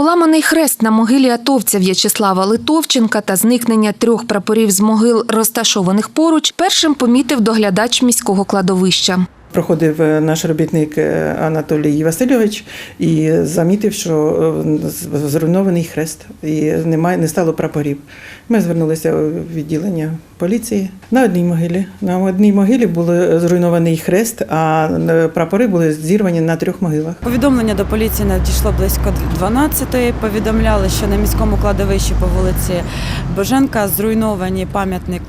Поламаний хрест на могилі атовця В'ячеслава Литовченка та зникнення трьох прапорів з могил, розташованих поруч, першим помітив доглядач міського кладовища. Проходив е, наш робітник е, Анатолій Васильович і замітив, що е, зруйнований хрест і немає, не стало прапорів. Ми звернулися у відділення поліції на одній могилі. На одній могилі був зруйнований хрест, а прапори були зірвані на трьох могилах. Повідомлення до поліції надійшло близько 12-ї. Повідомляли, що на міському кладовищі по вулиці Боженка зруйновані пам'ятник,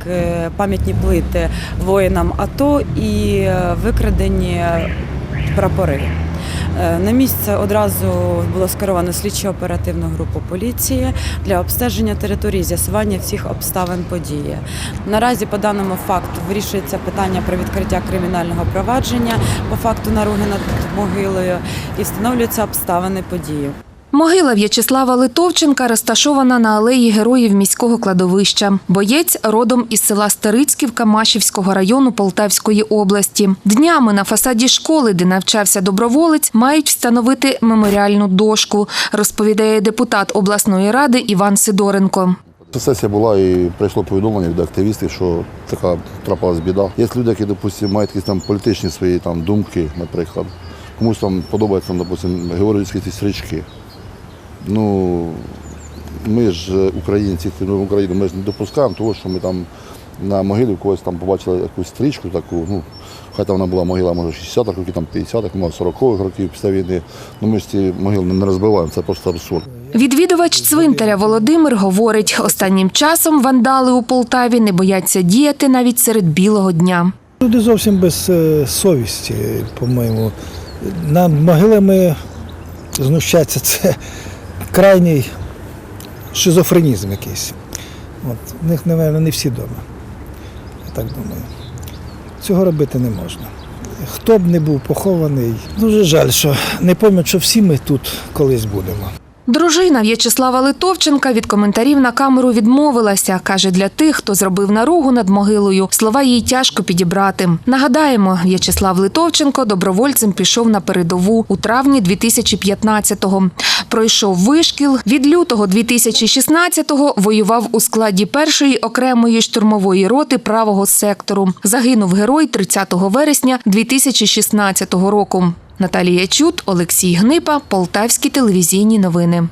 пам'ятні плити воїнам АТО і е, викрадені прапори. Е, На місце одразу було скеровано слідчо-оперативну групу поліції для обстеження території, з'ясування всіх обставин події. Наразі по даному факту вирішується питання про відкриття кримінального провадження по факту наруги над могилою і встановлюються обставини події. Могила В'ячеслава Литовченка розташована на алеї героїв міського кладовища. Боєць родом із села Старицьківка Машівського району Полтавської області. Днями на фасаді школи, де навчався доброволець, мають встановити меморіальну дошку, розповідає депутат обласної ради Іван Сидоренко. Сесія була і прийшло повідомлення від активістів, що така трапилась біда. Є люди, які, допустимо, мають якісь там політичні свої там думки, наприклад. Комусь там подобається, допустимо, георгіївські ці стрічки. Ну, ми ж е, українці, ну, в Україну, ми ж не допускаємо того, що ми там на могилі в когось там побачили якусь стрічку таку, ну, хай там вона була могила, може, 60-х років, там 50-х, може, 40-х років після війни. Ну, ми ж ці могили не розбиваємо, це просто абсурд. Відвідувач цвинтаря Володимир говорить, останнім часом вандали у Полтаві не бояться діяти навіть серед білого дня. Люди зовсім без е, совісті, по-моєму. Над могилами знущатися це крайній шизофренізм якийсь. От. В них, напевно, не всі вдома. Я так думаю. Цього робити не можна. Хто б не був похований, дуже жаль, що не пам'ятаю, що всі ми тут колись будемо. Дружина В'ячеслава Литовченка від коментарів на камеру відмовилася. Каже, для тих, хто зробив наругу над могилою, слова їй тяжко підібрати. Нагадаємо, В'ячеслав Литовченко добровольцем пішов на передову у травні 2015-го. Пройшов вишкіл. Від лютого 2016-го воював у складі першої окремої штурмової роти правого сектору. Загинув герой 30 вересня 2016 року. Наталія Чут, Олексій Гнипа, Полтавські телевізійні новини.